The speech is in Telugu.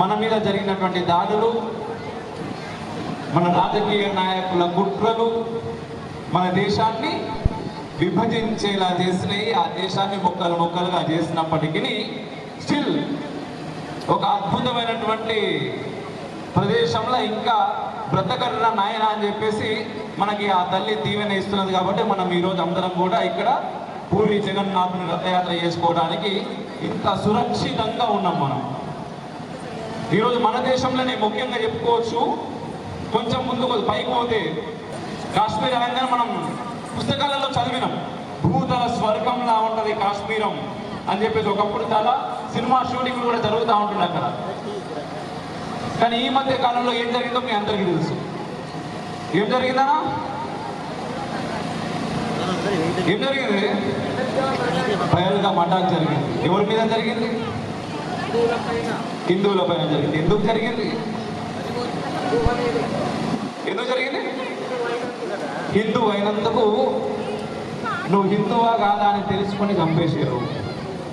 మన మీద జరిగినటువంటి దాడులు మన రాజకీయ నాయకుల కుట్రలు మన దేశాన్ని విభజించేలా చేసినాయి. ఆ దేశాన్ని ముక్కలు ముక్కలుగా చేసినప్పటికీ స్టిల్ ఒక అద్భుతమైనటువంటి ప్రదేశంలో ఇంకా బ్రతకన్న నాయన అని చెప్పేసి మనకి ఆ తల్లి దీవెన ఇస్తున్నది కాబట్టి మనం ఈరోజు అందరం కూడా ఇక్కడ పూరి జగన్నాథుని రథయాత్ర చేసుకోవడానికి ఇంత సురక్షితంగా ఉన్నాం మనం. ఈరోజు మన దేశంలోనే ముఖ్యంగా చెప్పుకోవచ్చు. కొంచెం ముందుకు పైకి పోతే కాశ్మీర్ అనగానే మనం పుస్తకాలలో చదివినాం. భూతల స్వర్గంలా ఉంటుంది కాశ్మీరం అని చెప్పేసి ఒకప్పుడు చాలా సినిమా షూటింగ్లు కూడా జరుగుతూ ఉంటుంది అక్కడ. కానీ ఈ మధ్య కాలంలో ఏం జరిగిందో మీ అందరికీ తెలుసు. ఏం జరిగిందనా ఏం జరిగింది? పైరుగా అటాక్ జరిగింది. ఎవరి మీద జరిగింది? హిందువుల పైన జరిగింది. ఎందుకు జరిగింది? ఎందుకు జరిగింది? హిందువు అయినందుకు నువ్వు హిందువా కాదా అని తెలుసుకొని చంపేసారు